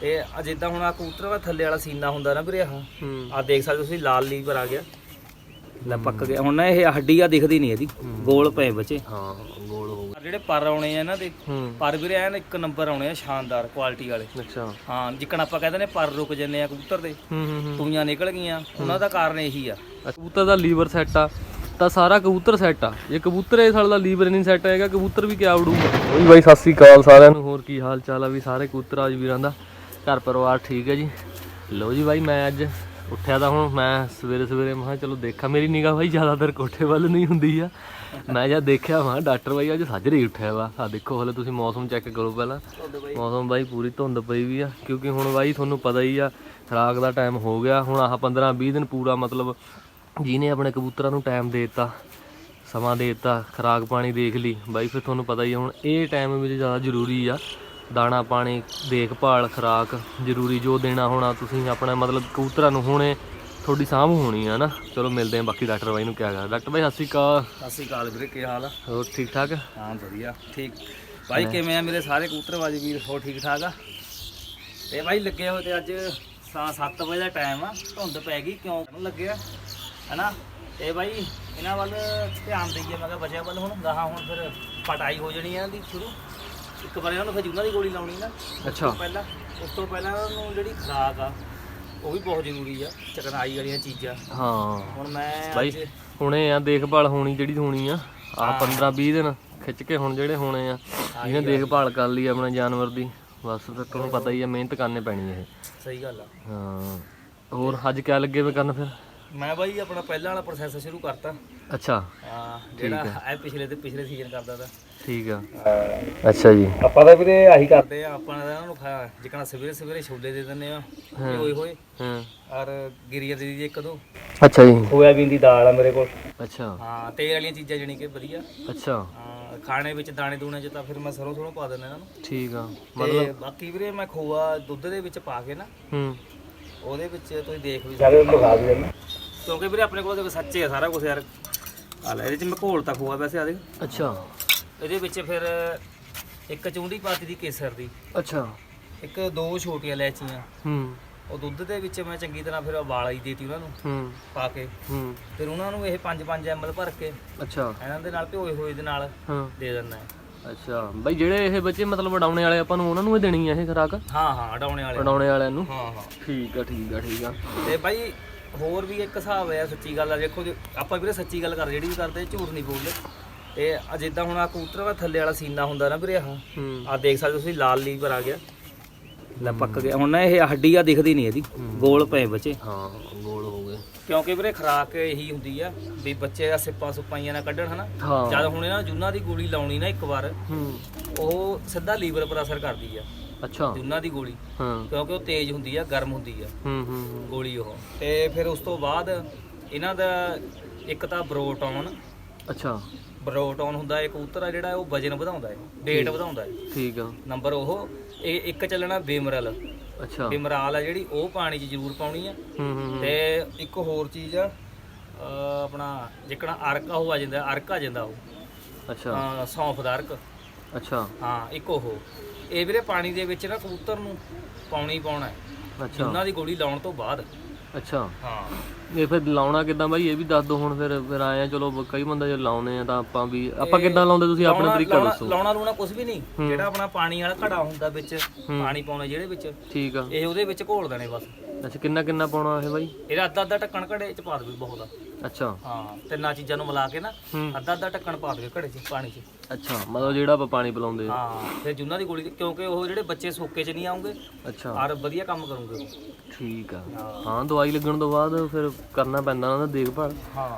ਤੇ ਆ ਜਿੱਦਾਂ ਹੁਣ ਆ ਕਬੂਤਰ ਦਾ ਥੱਲੇ ਵਾਲਾ ਸੀਨਾ ਹੁੰਦਾ ਨਾ ਵੀਰੇ ਆਹ ਹੂੰ। ਆ ਦੇਖ ਸਕਦੇ ਹੋ ਤੁਸੀਂ ਲਾਲ ਲੀਵਰ ਆ ਗਿਆ। ਲੈ ਪੱਕ ਗਿਆ। ਹੁਣ ਨਾ ਇਹ ਹੱਡੀ ਆ ਦਿਖਦੀ ਨਹੀਂ ਇਹਦੀ ਗੋਲ ਪਏ ਬੱਚੇ। ਹਾਂ ਗੋਲ ਹੋ ਆਹ ਜਿਹੜੇ ਪਰ ਆਉਣੇ ਆ ਇਹਨਾਂ ਦੇ ਪਰ ਵੀਰੇ ਐਨ ਇੱਕ ਨੰਬਰ ਆਉਣੇ ਆ ਸ਼ਾਨਦਾਰ ਕੁਆਲਿਟੀ ਵਾਲੇ। ਅੱਛਾ। ਹਾਂ ਜਿੱਕਣ ਆਪਾਂ ਕਹਿੰਦੇ ਨੇ ਪਰ ਰੁਕ ਜੰਨੇ ਆ ਕਬੂਤਰ ਦੇ। ਹੂੰ ਹੂੰ ਹੂੰ। ਤੂਈਆਂ ਨਿਕਲ ਗਈਆਂ ਉਹਨਾਂ ਦਾ ਕਾਰਨ ਇਹੀ ਆ। ਕਬੂਤਰ ਦਾ ਲੀਵਰ ਸੈੱਟ ਆ ਤਾਂ ਸਾਰਾ ਕਬੂਤਰ ਸੈੱਟ ਆ। ਜੇ ਕਬੂਤਰ ਇਹ ਸਾਲ ਦਾ ਲੀਵਰ ਨਹੀਂ ਸੈੱਟ ਹੈਗਾ ਕਬੂਤਰ ਵੀ ਕਿਆ ਉਡੂਗਾ? ਓਏ ਬਾਈ ਸਤਿ ਸ੍ਰੀ ਅਕਾਲ ਸਾਰਿਆਂ ਨੂੰ। ਹੋਰ ਕੀ ਹਾਲ ਚਾਲ ਆ ਵੀ ਸਾਰੇ ਕਬੂਤਰ ਆਜ ਵੀਰਾਂ ਦਾ? ਘਰ ਪਰਿਵਾਰ ਠੀਕ ਹੈ ਜੀ। ਲਓ ਜੀ ਬਾਈ, ਮੈਂ ਅੱਜ ਉੱਠਿਆ ਤਾਂ ਹੁਣ, ਮੈਂ ਸਵੇਰੇ ਸਵੇਰੇ ਮੈਂ ਕਿਹਾ ਚਲੋ ਦੇਖਾਂ। ਮੇਰੀ ਨਿਗਾਹ ਬਾਈ ਜ਼ਿਆਦਾਤਰ ਕੋਠੇ ਵੱਲ ਨਹੀਂ ਹੁੰਦੀ ਆ। ਮੈਂ ਜਦ ਦੇਖਿਆ ਮੈਂ ਕਿਹਾ ਡਾਕਟਰ ਬਾਈ ਅੱਜ ਸਾਜਰੇ ਹੀ ਉੱਠਿਆ ਵਾ। ਆ ਦੇਖੋ, ਹਲੇ ਤੁਸੀਂ ਮੌਸਮ ਚੈੱਕ ਕਰੋ ਪਹਿਲਾਂ। ਮੌਸਮ ਬਾਈ ਪੂਰੀ ਧੁੰਦ ਪਈ ਵੀ ਆ, ਕਿਉਂਕਿ ਹੁਣ ਬਾਈ ਤੁਹਾਨੂੰ ਪਤਾ ਹੀ ਆ ਖਰਾਕ ਦਾ ਟਾਈਮ ਹੋ ਗਿਆ। ਹੁਣ ਆਹ 15 20 ਦਿਨ ਪੂਰਾ ਮਤਲਬ ਜਿਹਨੇ ਆਪਣੇ ਕਬੂਤਰਾਂ ਨੂੰ ਟਾਈਮ ਦੇ ਦਿੱਤਾ, ਸਮਾਂ ਦੇ ਦਿੱਤਾ, ਖਰਾਕ ਪਾਣੀ ਦੇਖ ਲਈ। ਬਾਈ ਫਿਰ ਤੁਹਾਨੂੰ ਪਤਾ ਹੀ ਆ, ਹੁਣ ਇਹ ਟਾਈਮ ਵਿੱਚ ਜ਼ਿਆਦਾ ਜ਼ਰੂਰੀ ਆ। ਦਾਣਾ ਪਾਣੀ ਦੇਖਭਾਲ ਖਰਾਕ ਜ਼ਰੂਰੀ ਜੋ ਦੇਣਾ ਹੋਣਾ ਤੁਸੀਂ ਆਪਣਾ ਮਤਲਬ ਕਬੂਤਰਾਂ ਨੂੰ ਹੁਣੇ ਤੁਹਾਡੀ ਸਾਂਭ ਹੋਣੀ ਆ ਨਾ। ਚਲੋ ਮਿਲਦੇ ਆਂ ਬਾਕੀ ਡਾਕਟਰ ਬਾਈ ਨੂੰ ਕਿਹਾ ਗਾ ਡਾਕਟਰ ਬਾਈ ਸਤਿ ਸ਼੍ਰੀ ਅਕਾਲ। ਸਤਿ ਸ਼੍ਰੀ ਅਕਾਲ ਵੀਰੇ ਕੀ ਹਾਲ ਆ? ਹੋਰ ਠੀਕ ਠਾਕ? ਹਾਂ ਵਧੀਆ ਠੀਕ। ਭਾਈ ਕਿਵੇਂ ਆ ਮੇਰੇ ਸਾਰੇ ਕਬੂਤਰਬਾਜੀ ਵੀਰ ਹੋ ਠੀਕ ਠਾਕ ਆ? ਤੇ ਭਾਈ ਲੱਗੇ ਹੋਏ ਤੇ ਅੱਜ 7 ਵਜੇ ਦਾ ਟਾਈਮ ਆ ਧੁੰਦ ਪੈ ਗਈ ਕਿਉਂ ਲੱਗਿਆ? ਹੈਨਾ? ਤੇ ਭਾਈ ਇਹਨਾਂ ਵੱਲ ਧਿਆਨ ਦਈਏ ਮੈਂ ਕਿਹਾ ਬਚਿਆ ਵੱਲ ਹੁਣ ਗਾਹਾਂ ਹੁਣ ਫਿਰ ਪਟਾਈ ਹੋ ਜਣੀ ਆ ਦੀ ਸ਼ੁਰੂ। ਇੱਕ ਵਾਰ ਇਹਨਾਂ ਨੂੰ ਫਿਰ ਜੂਨਾਂ ਦੀ ਗੋਲੀ ਲਾਉਣੀ ਨਾ ਅੱਛਾ। ਪਹਿਲਾਂ ਉਸ ਤੋਂ ਪਹਿਲਾਂ ਇਹਨਾਂ ਨੂੰ ਜਿਹੜੀ ਖੁਰਾਕ ਆ ਉਹ ਵੀ ਬਹੁਤ ਜ਼ਰੂਰੀ ਆ ਚਕਨਾਈ ਵਾਲੀਆਂ ਚੀਜ਼ਾਂ। ਹਾਂ। ਹੁਣ ਮੈਂ ਬਾਈ ਅੱਜ ਹੁਣੇ ਆ ਦੇਖਭਾਲ ਹੋਣੀ ਜਿਹੜੀ ਹੋਣੀ ਆ ਆ 15 20 ਦਿਨ ਖਿੱਚ ਕੇ ਹੁਣ ਜਿਹੜੇ ਹੋਣੇ ਆ ਜਿਹਨੇ ਦੇਖਭਾਲ ਕਰ ਲਈ ਆਪਣੇ ਜਾਨਵਰ ਦੀ ਬਸ ਫਿਰ ਤੁਹਾਨੂੰ ਪਤਾ ਹੀ ਆ ਮਿਹਨਤ ਕਰਨੇ ਪੈਣੀ ਇਹ। ਸਹੀ ਗੱਲ ਆ। ਹਾਂ। ਹੋਰ ਅੱਜ ਕਿਆ ਲੱਗੇ ਵੇ ਕਰਨ ਫਿਰ? ਮੈਂ ਬਾਈ ਆਪਣਾ ਪਹਿਲਾਂ ਵਾਲਾ ਪ੍ਰੋਸੈਸ ਸ਼ੁਰੂ ਕਰਤਾ। ਅੱਛਾ। ਹਾਂ ਜਿਹੜਾ ਇਹ ਪਿਛਲੇ ਤੇ ਪਿਛਲੇ ਸੀਜ਼ਨ ਕਰਦਾ ਤਾ। ਠੀਕ ਆ। ਅੱਛਾ ਜੀ। ਆਪਾਂ ਤਾਂ ਵੀਰੇ ਆਹੀ ਕਰਦੇ ਆ ਆਪਾਂ ਤਾਂ ਇਹਨਾਂ ਨੂੰ ਖਾ ਜਿਕਣਾ ਸਵੇਰੇ ਸਵੇਰੇ ਛੋਲੇ ਦੇ ਦਿੰਦੇ ਆ ਹੋਏ ਹੋਏ। ਹਾਂ। ਔਰ ਗਿਰੀਆ ਦੇ ਦੀ ਇੱਕ ਦੋ। ਅੱਛਾ ਜੀ। ਸੋਇਆਬੀਨ ਦੀ ਦਾਲ ਆ ਮੇਰੇ ਕੋਲ। ਅੱਛਾ। ਹਾਂ ਤੇਲ ਵਾਲੀਆਂ ਚੀਜ਼ਾਂ ਜਣੀ ਕਿ ਵਧੀਆ। ਅੱਛਾ। ਹਾਂ ਖਾਣੇ ਵਿੱਚ ਦਾਣੇ ਦੂਣੇ ਚ ਤਾਂ ਫਿਰ ਮੈਂ ਸਰੋਂ ਸਰੋਂ ਪਾ ਦਿੰਦਾ ਇਹਨਾਂ ਨੂੰ। ਠੀਕ ਆ। ਤੇ ਬਾਕੀ ਵੀਰੇ ਮੈਂ ਖੋਆ ਦੁੱਧ ਦੇ ਵਿੱਚ ਪਾ ਕੇ ਨਾ ਹੂੰ। ਉਹਦੇ ਵਿੱਚ ਤੁਸੀਂ ਦੇਖ ਵੀ ਸਕਦੇ ਹੋ ਵੀ ਦੇਣਾ ਕਿਉਂਕਿ ਵੀਰੇ ਆਪਣੇ ਕੋਲ ਤਾਂ ਸੱਚੇ ਆ ਸਾਰਾ ਕੁਝ ਯਾਰ। ਆ ਲੈ ਇਹਦੇ ਚ ਮੈਂ ਘੋਲ ਤਾਂ ਖੋਆ ਵੈਸੇ ਆ ਦੇ ਅੱਛਾ। ਇਹਦੇ ਵਿੱਚ ਫਿਰ ਇੱਕ ਚੁੰਡੀ ਪਾਤੀ ਦੀ ਕੇਸਰ ਦੀ। ਅੱਛਾ। ਇੱਕ ਦੋ ਛੋਟੀਆਂ ਇਲਾਇਚੀਆਂ। ਹੂੰ। ਉਹ ਦੁੱਧ ਦੇ ਵਿੱਚ ਮੈਂ ਚੰਗੀ ਤਰ੍ਹਾਂ ਫਿਰ ਉਬਾਲ ਹੀ ਦੇਤੀ ਉਹਨਾਂ ਨੂੰ। ਹੂੰ। ਪਾ ਕੇ। ਹੂੰ। ਫਿਰ ਉਹਨਾਂ ਨੂੰ ਇਹ 5-5 ml ਭਰ ਕੇ ਅੱਛਾ। ਇਹਨਾਂ ਦੇ ਨਾਲ ਭਿਓਏ ਹੋਏ ਦੇ ਨਾਲ ਹਾਂ। ਦੇ ਦਿੰਦਾ। ਹੈ ਅੱਛਾ। ਬਾਈ ਜਿਹੜੇ ਇਹ ਬੱਚੇ ਮਤਲਬ ਉਡਾਉਣੇ ਵਾਲੇ ਆਪਾਂ ਨੂੰ ਉਹਨਾਂ ਨੂੰ ਹੀ ਦੇਣੀ ਆ ਇਹ ਖਰਾਕ? ਹਾਂ ਹਾਂ ਅਡਾਉਣੇ ਵਾਲੇ। ਉਡਾਉਣੇ ਵਾਲਿਆਂ ਨੂੰ? ਹਾਂ ਹਾਂ। ਠੀਕ ਆ ਠੀਕ ਆ ਠੀਕ ਆ। ਤੇ ਭਾਈ ਹੋਰ ਵੀ ਇੱਕ ਹਿਸਾਬ ਹੈ ਸੱਚੀ ਗੱਲ ਆ। ਦੇਖੋ ਜੇ ਆਪਾਂ ਵੀਰੇ ਸੱਚੀ ਗੱਲ ਕਰ ਜਿਹੜੀ ਵੀ ਕਰਦੇ ਝੂਠ ਨਹੀਂ ਬੋਲਦੇ। ਤੇ ਜਿੱਦਾਂ ਹੁਣ ਆ ਕਬੂਤਰ ਦਾ ਥੱਲੇ ਵਾਲਾ ਸੀਨਾ ਹੁੰਦਾ ਨਾ ਵੀਰੇ ਆਹ ਆ ਦੇਖ ਸਕਦੇ ਤੁਸੀਂ ਲਾਲ ਲੀਵਰ ਆ ਗਿਆ। ਲੈ ਪੱਕ ਗਿਆ। ਹੁਣ ਨਾ ਇਹ ਹੱਡੀ ਆ ਦਿਖਦੀ ਨਹੀਂ ਇਹਦੀ। ਗੋਲ ਪਏ ਬੱਚੇ। ਹਾਂ ਗੋਲ ਹੋ ਗਏ। ਕਿਉਂਕਿ ਵੀਰੇ ਖਰਾਕ ਇਹੀ ਹੁੰਦੀ ਆ ਵੀ ਬੱਚੇ ਆ ਸਿੱਪਾਂ ਸੁਪਾਈਆਂ ਨਾ ਕੱਢਣ ਹਨਾ? ਹਾਂ। ਜਦ ਹੁਣ ਇਹਨਾਂ ਨੂੰ ਜੁਨਾਂ ਦੀ ਗੋਲੀ ਲਾਉਣੀ ਨਾ ਇੱਕ ਵਾਰ ਹੂੰ। ਉਹ ਸਿੱਧਾ ਲੀਵਰ ਪਰ ਅਸਰ ਕਰਦੀ ਆ। ਅੱਛਾ। ਜੁਨਾਂ ਦੀ ਗੋਲੀ। ਹਾਂ। ਕਿਉਂਕਿ ਉਹ ਤੇਜ਼ ਹੁੰਦੀ ਆ ਗਰਮ ਹੁੰਦੀ ਆ। ਹੂੰ ਹੂੰ ਹੂੰ। ਗੋਲੀ ਉਹ। ਤੇ ਫਿਰ ਉਸ ਤੋਂ ਬਾਅਦ ਇਹਨਾਂ ਦਾ ਇੱਕ ਤਾਂ ਬਰੋਟੌਨ। ਅੱਛਾ। ਬਰੋਟੌਨ ਹੁੰਦਾ ਇਹ ਕਬੂਤਰ ਆ ਜਿਹੜਾ ਉਹ ਵਜਨ ਵਧਾਉਂਦਾ ਹੈ weight ਵਧਾਉਂਦਾ ਹੈ। ਠੀਕ ਆ। ਨੰਬਰ ਉਹ ਇਹ ਇੱਕ ਚੱਲਣਾ ਬੇਮਰਲ। ਅੱਛਾ। ਬਿਮਰਾਲ ਆ ਜਿਹੜੀ ਉਹ ਪਾਣੀ 'ਚ ਜ਼ਰੂਰ ਪਾਉਣੀ ਆ। ਹੂੰ ਹੂੰ। ਤੇ ਇੱਕ ਹੋਰ ਚੀਜ਼ ਆ ਅਹ ਆਪਣਾ ਜਿਕਣਾ ਅਰਕ ਉਹ ਆ ਜਾਂਦਾ ਅਰਕ ਆ ਜਾਂਦਾ ਉਹ। ਅੱਛਾ। ਅਹ ਸੌਂਫ ਦਾ ਅਰਕ। ਅੱਛਾ। ਹਾਂ ਇੱਕ ਉਹ। ਇਹ ਵੀਰੇ ਪਾਣੀ ਦੇ ਵਿੱਚ ਨਾ ਕਬੂਤਰ ਨੂੰ ਪਾਉਣੀ ਪਾਉਣਾ ਹੈ। ਅੱਛਾ। ਉਹਨਾਂ ਦੀ ਗੋਲੀ ਲਾਉਣ ਤੋਂ ਬਾਅਦ। ਅੱਛਾ। ਹਾਂ। ਇਹ ਫਿਰ ਲਾਉਣਾ ਕਿੱਦਾਂ ਬਾਈ? ਇਹ ਵੀ ਦੱਸ ਦੋ ਹੁਣ ਫਿਰ ਫਿਰ ਆਏ ਆ ਚਲੋ ਬ- ਕਈ ਬੰਦੇ ਜੇ ਲਾਉਨੇ ਆ ਤਾਂ ਆਪਾਂ ਵੀ ਆਪਾਂ ਕਿੱਦਾਂ ਲਾਉਂਦੇ ਤੁਸੀਂ? ਆਪਣਾ ਤਰੀਕਾ ਲਾਉਣਾ- ਦੱਸੋ। ਲਾਉਣਾ ਲੂਣਾ ਕੁਝ ਵੀ ਨਹੀਂ। ਜਿਹੜਾ ਆਪਣਾ ਪਾਣੀ ਵਾਲਾ ਘੜਾ ਹੁੰਦਾ ਵਿੱਚ ਪਾਣੀ ਪਾਉਣਾ ਜਿਹੜੇ ਵਿੱਚ ਠੀਕ ਆ। ਇਹ ਉਹਦੇ ਵਿੱਚ ਘੋਲ ਦੇਣੇ ਬਸ। ਅੱਛਾ ਕਿੰਨਾ ਕਿੰਨਾ ਪਾਉਣਾ ਇਹ ਬਾਈ? ਇਹਦਾ ਅੱਧਾ ਅੱਧਾ ਢੱਕਣ ਘੜੇ ਚ ਪਾ ਦੇਵੇ ਬਹੁਤ ਆ। ਅੱਛਾ। ਹਾਂ ਤਿੰਨਾਂ ਚੀਜ਼ਾਂ ਨੂੰ ਮਿਲਾ ਕੇ ਨਾ ਹੂੰ। ਅੱਧਾ ਅੱਧਾ ਢੱਕਣ ਪਾ ਦੇਵੇ ਘੜੇ ਚ ਪਾਣੀ ਚ। ਅੱਛਾ ਮਤਲਬ ਜਿਹੜਾ ਆਪਾਂ ਪਾਣੀ ਪਿਲਾਉਂਦੇ ਆ। ਹਾਂ ਫਿਰ ਜੁਨਾਂ ਦੀ ਗੋਲੀ ਕਿਉਂਕਿ ਉਹ ਜਿਹੜੇ ਬੱਚੇ ਸੋਕੇ ਚ ਨਹੀਂ ਆਉਂਗੇ ਅੱਛਾ। ਔਰ ਵਧੀਆ ਕੰਮ ਕਰੂਗੇ ਉਹ। ਠੀਕ ਆ। ਹਾਂ। ਦਵਾਈ ਲੱਗਣ ਤੋਂ ਬਾਅਦ ਫਿਰ ਕਰਨਾ ਪੈਂਦਾ ਉਹਨਾਂ ਦਾ ਦੇਖਭਾਲ। ਹਾਂ।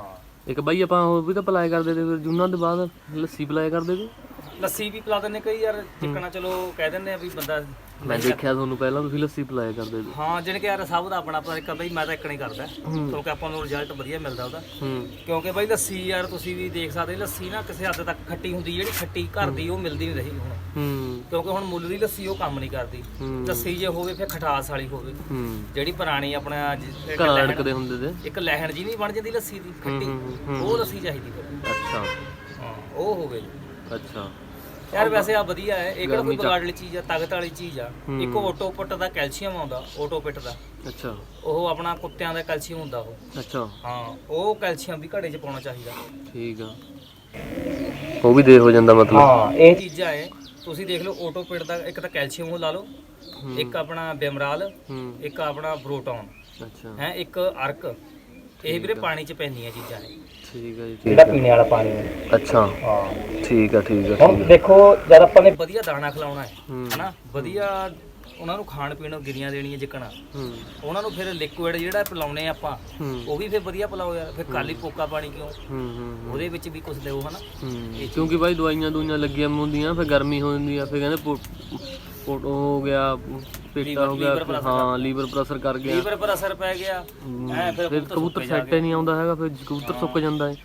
ਇੱਕ ਬਾਈ ਆਪਾਂ ਹੋਰ ਵੀ ਤਾਂ ਪਲਾਈ ਕਰਦੇ ਤੇ ਫਿਰ ਜੁਨਾਂ ਦੇ ਬਾਅਦ ਲੱਸੀ ਪਲਾਈ ਕਰਦੇ ਤੇ? ਲੱਸੀ ਵੀ ਪਿਲਾ ਦਿੰਦੇ ਕਈ ਯਾਰ ਜਿੱਕਣਾ ਚਲੋ ਕਹਿ ਦਿੰਦੇ ਆ ਵੀ ਬੰਦਾ ਮੈਂ ਦੇਖਿਆ ਤੁਹਾਨੂੰ ਪਹਿਲਾਂ ਤੁਸੀਂ ਲੱਸੀ ਪਲਾਈ ਕਰਦੇ ਤੇ ਹਾਂ ਜਿਹਨੇ ਕਿ ਯਾਰ ਸਭ ਦਾ ਆਪਣਾ ਆਪਣਾ ਇੱਕ ਬਈ ਮੈਂ ਤਾਂ ਇੱਕ ਨਹੀਂ ਕਰਦਾ ਕਿਉਂਕਿ ਆਪਾਂ ਨੂੰ ਰਿਜ਼ਲਟ ਵਧੀਆ ਮਿਲਦਾ ਉਹਦਾ। ਕਿਉਂਕਿ ਬਈ ਲੱਸੀ ਯਾਰ ਤੁਸੀਂ ਵੀ ਦੇਖ ਸਕਦੇ ਲੱਸੀ ਨਾ ਕਿਸੇ ਹੱਦ ਤੱਕ ਖੱਟੀ ਹੁੰਦੀ ਜਿਹੜੀ ਖੱਟੀ ਘਰ ਦੀ ਉਹ ਮਿਲਦੀ ਨਹੀਂ ਰਹੀ ਹੁਣ। ਕਿਉਂਕਿ ਹੁਣ ਮੁੱਲ ਦੀ ਲੱਸੀ ਉਹ ਕੰਮ ਨਹੀਂ ਕਰਦੀ। ਲੱਸੀ ਜੇ ਹੋਵੇ ਫਿਰ ਖਟਾਸ ਵਾਲੀ ਹੋਵੇ। ਜਿਹੜੀ ਪੁਰਾਣੀ ਆਪਣਾ ਘਰਾਂ ਅੜਕਦੇ ਹੁੰਦੇ ਤੇ। ਇੱਕ ਲਹਿਣ ਜੀ ਨਹੀਂ ਬਣ ਜਾਂਦੀ ਲੱਸੀ ਦੀ ਖੱਟੀ। ਉਹ ਲੱਸੀ ਚਾਹੀਦੀ ਫਿਰ। ਅੱਛਾ। ਹਾਂ ਉਹ ਹੋਵੇ ਅੱਛਾ। ਯਾਰ ਵੈਸੇ ਆ ਵਧੀਆ ਹੈ ਇਹ ਕਿਹੜਾ ਕੋਈ ਬਗਾੜ ਵਾਲੀ ਚੀਜ਼ ਆ ਤਾਕਤ ਵਾਲੀ ਚੀਜ਼ ਆ। ਇੱਕ ਆਟੋਪਟ ਦਾ ਕੈਲਸ਼ੀਅਮ ਆਉਂਦਾ ਆਟੋਪਿਟ ਦਾ। ਅੱਛਾ। ਉਹ ਆਪਣਾ ਕੁੱਤਿਆਂ ਦਾ ਕੈਲਸ਼ੀਅਮ ਹੁੰਦਾ ਉਹ। ਅੱਛਾ। ਹਾਂ ਉਹ ਕੈਲਸ਼ੀਅਮ ਵੀ ਘੜੇ 'ਚ ਪਾਉਣਾ ਚਾਹੀਦਾ। ਠੀਕ ਆ। ਉਹ ਵੀ ਦੇ ਹੋ ਜਾਂਦਾ ਮਤਲਬ। ਹਾਂ ਇਹ ਚੀਜ਼ਾਂ ਹੈ ਤੁਸੀਂ ਦੇਖ ਲਓ ਆਟੋਪਿਟ ਦਾ ਇੱਕ ਤਾਂ ਕੈਲਸ਼ੀਅਮ ਉਹ ਲਾ ਲਓ ਇੱਕ ਆਪਣਾ ਬਿਮਰਾਲ ਇੱਕ ਆਪਣਾ ਬਰੋਟੋਨ ਅੱਛਾ। ਹੈ ਇੱਕ ਅਰਕ। ਇਹ ਵੀਰੇ ਪਾਣੀ 'ਚ ਪੈਂਦੀਆਂ ਚੀਜ਼ਾਂ ਨੇ। ਠੀਕ ਆ ਜੀ ਠੀਕ ਜਿਹੜਾ ਪੀਣੇ ਵਾਲਾ ਪਾਣੀ ਹੈ। ਅੱਛਾ। ਹਾਂ। ਠੀਕ ਆ ਠੀਕ ਆ ਹੁਣ ਠੀਕ ਆ ਦੇਖੋ ਜਦ ਆਪਾਂ ਨੇ ਵਧੀਆ ਦਾਣਾ ਖਿਲਾਉਣਾ ਹੈ ਹੂੰ। ਹਨਾ? ਵਧੀਆ ਉਹਨਾਂ ਨੂੰ ਖਾਣ ਪੀਣ ਨੂੰ ਗਿਰੀਆਂ ਦੇਣੀਆਂ ਜਿੱਕਣਾ। ਹੂੰ। ਉਹਨਾਂ ਨੂੰ ਫਿਰ ਲਿਕੁਇਡ ਜਿਹੜਾ ਪਿਲਾਉਣੇ ਆਪਾਂ ਹੂੰ। ਉਹ ਵੀ ਫਿਰ ਵਧੀਆ ਪਿਲਾਓ ਯਾਰ। ਫਿਰ ਖਾਲੀ ਪੋਕਾ ਪਾਣੀ ਕਿਉਂ? ਹੂੰ ਹੂੰ ਉਹਦੇ ਵਿੱਚ ਵੀ ਕੁਝ ਦਿਓ ਹਨਾ? ਹੂੰ। ਕਿਉਂਕਿ ਬਾਈ ਦਵਾਈਆਂ ਦੂਈਆਂ ਲੱਗੀਆਂ ਹੁੰਦੀਆਂ ਫਿਰ ਗਰਮੀ ਹੋ ਜਾਂਦੀ ਆ ਫਿਰ ਕਹਿੰਦੇ ਪੋ- ਉਹ ਹੋ ਗਿਆ ਪੇਟਾ ਹੋ ਗਿਆ ਹਾਂ ਲੀਵਰ ਪ੍ਰੈਸ਼ਰ ਕਰ ਗਿਆ। ਲੀਵਰ ਪਰ ਅਸਰ ਪੈ ਗਿਆ। ਐ ਫਿਰ ਫਿਰ ਕਬੂਤਰ ਸੈੱਟ ਹੀ ਨਹੀਂ ਆਉਂਦਾ ਹੈਗਾ ਫਿਰ ਕਬੂਤਰ ਸੁੱਕ ਜਾਂਦਾ ਹੈ।